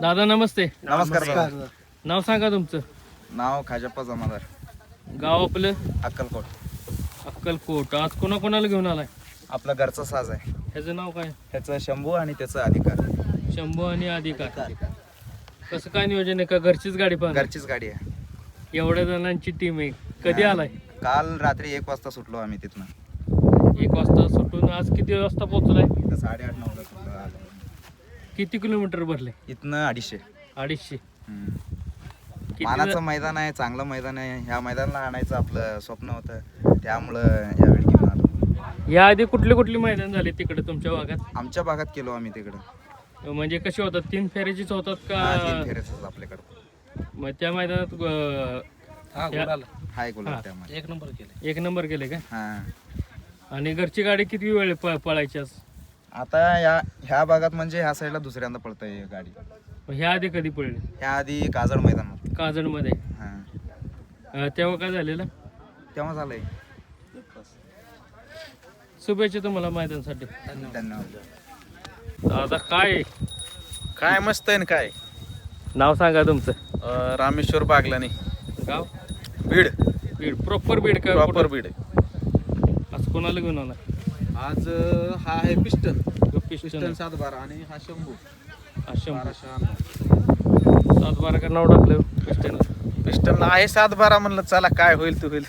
दादा नमस्ते. नमस्कार दादा. नाव सांगा तुमचं. नाव खाजप्पा जमादार. गाव आपलं? अक्कलकोट. अक्कलकोट. आज कोणा कोणाला घेऊन आलाय? आपला घरचा साज आहे. ह्याचं नाव काय? ह्याचा शंभू आणि त्याचा अधिकार. शंभू आणि अधिकार. कसं काय नियोजन आहे? का घरचीच गाडी पण घरचीच गाडी आहे. एवढ्या जणांची टीम आहे. कधी आलाय? काल रात्री एक वाजता सुटलो आम्ही तिथनं. एक वाजता सुटून आज किती वाजता पोहोचलाय? साडेआठ आलो. किती किलोमीटर भरले? इथनं अडीचशे. अडीचशे. किती मानाचं मैदान आहे चांगलं मैदान आहे. ह्या मैदानाला आणायचं आपलं स्वप्न होतं. त्यामुळं यावेळी घेऊन आलो. या आधी कुठले कुठले मैदान झाले तिकडे तुमच्या भागात? आमच्या भागात केलो आम्ही तिकडं. म्हणजे कसे होतात? तीन फेऱ्याचीच होतात हा, तीन का फेऱ्याच आपल्याकडं. मग त्या मैदानात अं, या- हाय. गुलाब त्यामध्ये. एक नंबर केले. एक नंबर केले का? हा. आणि घरची गाडी किती वेळ प- पळायची आज? आता या ह्या भागात म्हणजे ह्या साईडला दुसऱ्यांदा पळतंय गाडी. ह्या आधी कधी पडली ह्या आधी काजळ मैदानात. काजळमध्ये? हा. अं, तेव्हा काय झालेलं? तेव्हा झालंय. शुभेच्छा तुम्हाला मैदानासाठी. धन्यवाद. आता काय? काय मस्त आहे ना काय? नाव सांगा तुमचं. अं, रामेश्वर बागलानी. गाव? बीड. बीड. प्रॉपर बीड का प्रॉपर बीड. आज कोणाला घेऊन आला? आज अं, हा आहे पिस्टन. पिस्टन पिस्टन सात बारा आणि हा शंभू. आश्रम बाराशे अण्णव. सात बारा का नाव टाकलं पिस्टन पिस्टन आहे सात बारा म्हणलं चला काय होईल ते होईल.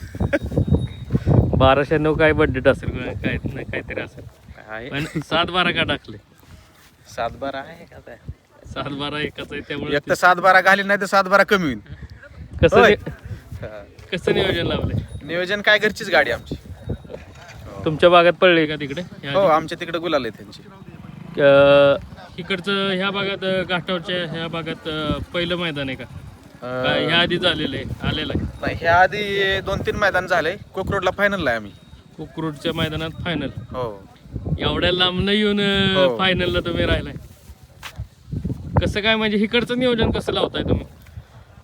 बाराशे नऊ काय बड्डेट असेल काय नाही काहीतरी असेल. आहे. पण सात बारा का टाकले? सात बारा आहे का काय? सात बारा एकच आहे त्यामुळे एक तर सात बारा घाली नाही तर सात बारा कमी होईल. कसं होय. नि- कसं नियोजन लावलंय नियोजन काय घरचीच गाडी आमची. तुमच्या भागात पडले का तिकडे? हो? आमच्या तिकडे गुलाल आहे त्यांची. इकडचं ह्या भागात घाटावरच्या ह्या भागात पहिलं मैदान आहे का? ह्या आधी झालेलं आहे आलेलं आहे? नाही, ह्या आधी दोन तीन मैदान झाले. कोकरोडला फायनलला आहे आम्ही. कुकरूडच्या मैदानात फायनल हो. एवढ्या लांब न येऊन हो. फायनलला तुम्ही राहिलाय. कसं काय म्हणजे इकडचं नियोजन कसं लावताय तुम्ही?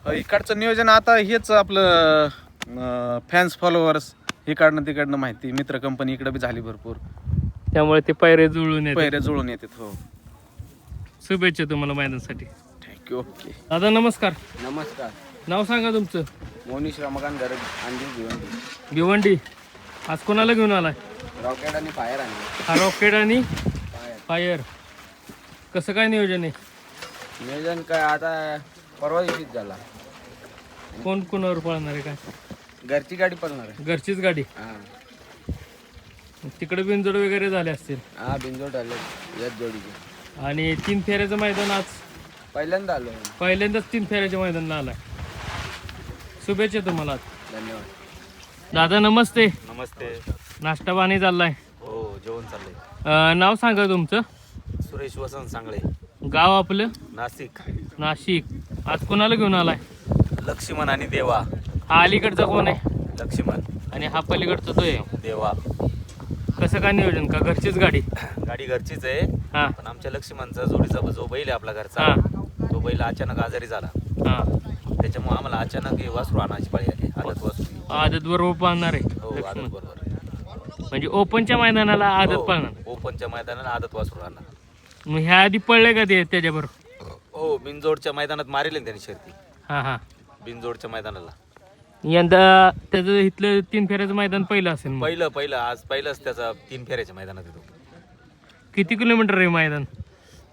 अ, इकडचं नियोजन आता हेच आपलं फॅन्स फॉलोअर्स इकडनं तिकडनं माहिती. मित्र कंपनी इकडे बी झाली भरपूर. त्यामुळे ते पायरे जुळून येते पैरे जुळून येतात हो. शुभेच्छा तुम्हाला मैदानासाठी. थँक्यू ओके दादा नमस्कार. नमस्कार. नाव सांगा तुमचं. मोनीश रमाकांत गरज अंजू भिवंडी. भिवंडी. आज कोणाला घेऊन आलाय? रॉकेट आणि फायर आणि. हा रॉकेट आणि फायर. फायर. कसं काय नियोजन आहे? नियोजन काय आता परवा दिवशीच झाला. कोण कोणावर पळणार आहे काय? घरची गाडी पळणार आहे. घरचीच गाडी. हा. तिकडे बिनजोड वगैरे झाले असतील? हा बिंजोड आले याच जोडीचे. आणि तीन फेऱ्याचं मैदान आज? पहिल्यांदा आलो पहिल्यांदाच तीन फेऱ्याच्या मैदानाला आलाय. शुभेच्छा तुम्हाला. धन्यवाद. दादा नमस्ते. नमस्ते. नाश्ता पाणी चाललाय? हो जेवण चाललंय. अं, नाव सांगा तुमचं. सुरेश वसंत सांगळे. गाव आपलं? नाशिक. नाशिक. आज कोणाला घेऊन आलाय? लक्ष्मण आणि देवा. हा अलीकडचा कोण आहे? लक्ष्मण. आणि हा पलीकडचा तो आहे. देवा. कसं काय नियोजन? का घरचीच गाडी? गाडी घरचीच आहे. हा. पण आमच्या लक्ष्मणचा जोडीचा जो बैल आहे आपला घरचा हा. तो बैल अचानक आजारी झाला. हा. त्याच्यामुळे आम्हाला अचानक हे वासरू आणायची पाळी आली. आदत वासरू. आदत बरोबर पाळणार हो आहे आदत लक्ष्मण. बरोबर. म्हणजे ओपनच्या मैदानाला आदत हो, पाळणार. ओपनच्या मैदानाला आदत वासरू आणला मग ह्या आधी पडले का ते त्याच्याबरोबर? हो बिनजोडच्या मैदानात मारेल त्यांनी शर्ती. हा हा. बिनजोडच्या मैदानाला. यंदा त्याचं इथलं तीन फेऱ्याचं मैदान पहिलं असेल मग. पहिलं पहिलं. आज पहिलंच त्याचा तीन फेऱ्याच्या मैदानात येतो. किती किलोमीटर आहे मैदान?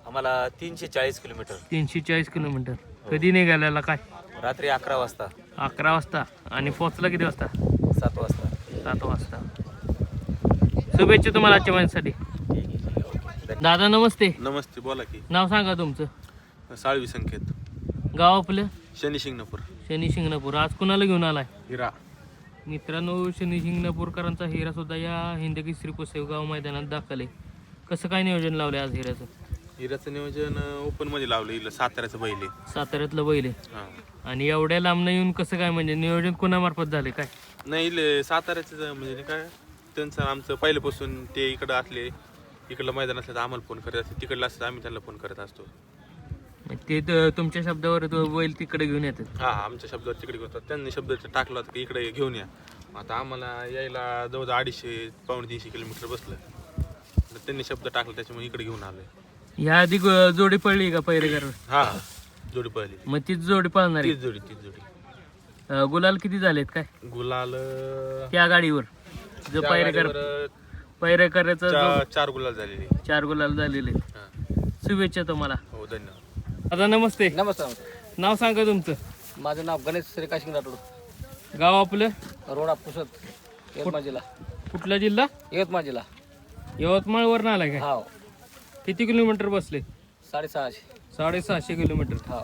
आम्हाला तीनशे चाळीस किलोमीटर. तीनशे चाळीस किलोमीटर. कधी निघालेला काय? रात्री अकरा वाजता. अकरा वाजता. आणि पोचला किती वाजता? सात वाजता. सात वाजता. शुभेच्छा तुम्हाला आजच्या माझ्यासाठी दादा नमस्ते. नमस्ते बोला की. नाव सांगा तुमचं. साळवी संकेत. गाव आपलं? शनी शिंगणापूर. शनी शिंगणापूर. आज कुणाला घेऊन आलाय? हिरा. मित्रांनो शनी शिंगणापूरकरांचा हिरा सुद्धा या हिंदकी श्री गाव मैदानात दाखल आहे. कसं काय नियोजन लावलं आज हिऱ्याचं? हिराचं नियोजन ओपनमध्ये लावलं इथलं साताऱ्याचं बैल आहे. साताऱ्यातलं बैल आहे. हा. आणि एवढ्या लांब येऊन कसं काय म्हणजे नियोजन कोणामार्फत झाले काय? नाही इथले साताऱ्याचं म्हणजे नाही काय त्यांचं आमचं पहिल्यापासून ते इकडं असले इकडलं मैदान असलं तर आम्हाला फोन करत असते तिकडलं असलं तर आम्ही त्यांना फोन करत असतो. ते त- तुमच्या शब्दावर तो बैल तिकडे घेऊन येतात. हा आमच्या शब्दावर तिकडे होतात त्यांनी शब्द टाकला होता की इकडे घेऊन या. आता आम्हाला यायला जवळजवळ अडीचशे पावणे तीनशे किलोमीटर बसलं. तर त्यांनी शब्द टाकला त्याच्यामुळे इकडे घेऊन आलोय. ह्या आधी ग- जोडी पडली का पहिरेकर हा जोडी पळली मग तीच जोडी पाळणार आहे. तीच जोडी तीच जोडी. अं, गुलाल किती झालेत काय? गुलाल त्या गाडीवर. जो त्या कर गाडीवर, पायरे करायचा जो चा- चार गुलाल झालेली. चार गुलाल झालेले. हा. शुभेच्छा तुम्हाला. हो धन्यवाद. दादा नमस्ते. नमस्कार नाव सांगा तुमचं. माझं नाव गणेश श्रीकाशिंग राठोड. गाव आपलं? रोडा पुसत यवतमाळ जिल्हा. कुठला जिल्हा? यवतमाळ जिल्हा. यवतमाळवर आलाय काय? हाव. किती किलोमीटर बसले? साडेसहाशे. साडेसहाशे किलोमीटर. हाव.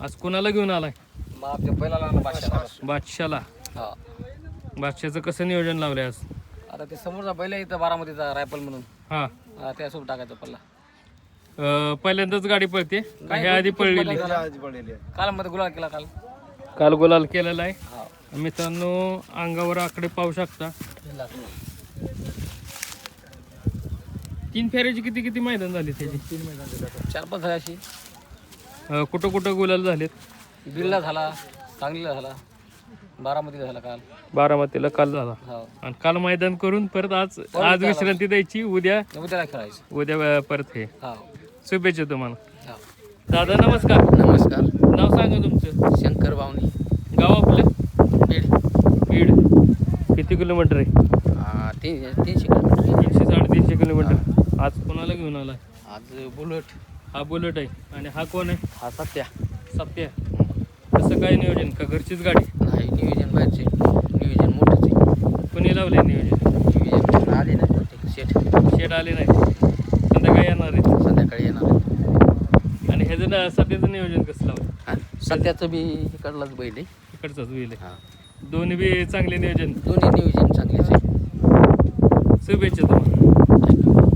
आज कोणाला घेऊन आलाय? मग आमच्या पहिला लागला बादशाह बादशाला. हा बादशाचं कसं नियोजन लावलंय आज? आता ते समोरचा बैल आहे इथं बारामतीचा रायफल म्हणून. हा. हा, त्यासोबत टाकायचा पल्ला. अं, पहिल्यांदाच गाडी पळते. का ह्या आधी पळलेली. काल मध्ये गुलाल केला काल. काल गुलाल केलेला आहे. मित्रांनो अंगावर आकडे पाहू शकता. तीन फेऱ्याची किती किती मैदान झाले त्याची? चार पाच झाली अशी. अं, कुठं कुठं गुलाल झालेत? बिलला झाला सांगलीला झाला बारामतीला झाला काल. बारामतीला काल झाला. हो. आणि काल मैदान करून परत आज आज विश्रांती द्यायची. उद्या उद्याला खेळायचं. उद्या अं, परत हे. हा. शुभेच्छा तुम्हाला. हा. दादा नमस्कार. नमस्कार. नाव सांगा तुमचं. शंकर बावणी गाव आपलं? बीड. बीड. किती किलोमीटर आहे? तीन तीनशे किलोमीटर. तीनशे साडेतीनशे किलोमीटर. आज कोणाला घेऊन आलाय? आज बुलेट. हा बुलेट आहे. आणि हा कोण आहे? हा सत्या. सत्य. कसं काय नियोजन? का घरचीच गाडी? नाही नियोजन बाहेरचे. नियोजन मोठंच आहे. कोणी लावले नियोजन? नियोजन आले नाही सेट शेड आले नाही. येणार आहे. संध्याकाळी येणार आहेत. आणि ह्याचं ना सध्याचं नियोजन कसं लावलं? हा सध्याचं बी इकडलाच बैल आहे. इकडचंच होईल हा. दोन्ही बी चांगले नियोजन? दोन्ही नियोजन चांगलेच आहे. शुभेच्छा तुम्हाला.